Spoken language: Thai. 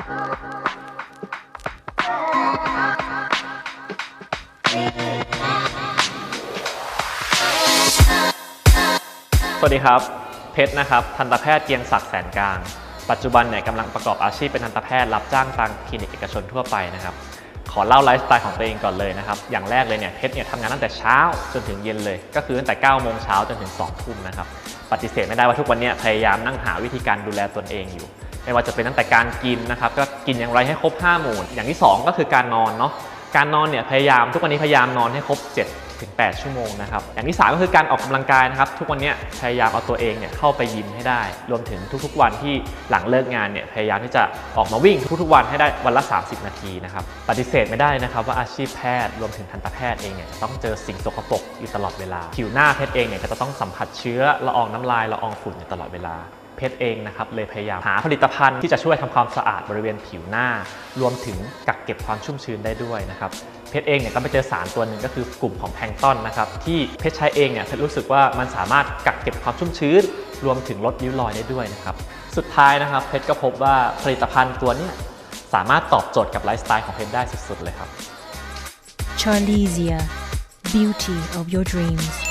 สวัสดีครับ เพชรนะครับ ทันตแพทย์เกียงศักดิ์แสนกลาง ปัจจุบันเนี่ยกำลังประกอบอาชีพเป็นทันตแพทย์รับจ้างตามคลินิกเอกชนทั่วไปนะครับ ขอเล่าไลฟ์สไตล์ของตัวเองก่อนเลยนะครับ อย่างแรกเลยเนี่ยเพชรเนี่ยทำงานตั้งแต่เช้าจนถึงเย็นเลย ก็คือตั้งแต่9โมงเช้าจนถึง2ทุ่มนะครับ ปฏิเสธไม่ได้ว่าทุกวันเนี้พยายามนั่งหาวิธีการดูแลตนเองอยู่ ไม่ว่าจะเป็นตั้งแต่การกินนะครับก็กินอย่างไรให้ครบ 5 หมู่ อย่างที่ 2 ก็คือการนอนเนาะการนอนเนี่ยพยายามทุกวันนี้พยายามนอนให้ครบ 7 ถึง 8 ชั่วโมงนะครับอย่างที่ 3 ก็คือการออกกำลังกายนะครับทุกวันนี้พยายามเอาตัวเองเนี่ยเข้าไปยิมให้ได้ รวมถึงทุกๆวันที่หลังเลิกงานเนี่ยพยายามที่จะออกมาวิ่งทุกๆวันให้ได้วันละ 30 นาทีนะครับปฏิเสธไม่ได้นะครับว่าอาชีพแพทย์รวมถึงทันตแพทย์เองเนี่ยจะต้องเจอสิ่งสกปรกอยู่ตลอดเวลา ผิวหน้าเพชรเองเนี่ยก็จะต้องสัมผัสเชื้อละอองน้ำลายละอองฝุ่นอยู่ตลอดเวลา เพชรเองนะครับเลยพยายามหาผลิตภัณฑ์ที่จะช่วยทำความสะอาดบริเวณผิวหน้า รวมถึงกักเก็บความชุ่มชื้นได้ด้วยนะครับเพชรเองเนี่ยก็ไปเจอสารตัวหนึ่งก็คือกลุ่มของแพลงก์ตอนนะครับที่เพชรใช้เองเนี่ยเพชรรู้สึกว่ามันสามารถกักเก็บความชุ่มชื้น รวมถึงลดริ้วรอยได้ด้วยนะครับสุดท้ายนะครับเพชรก็พบว่าผลิตภัณฑ์ตัวนี้สามารถตอบโจทย์กับไลฟ์สไตล์ของเพชรได้สุดๆเลยครับ Charlesia, beauty of your dreams.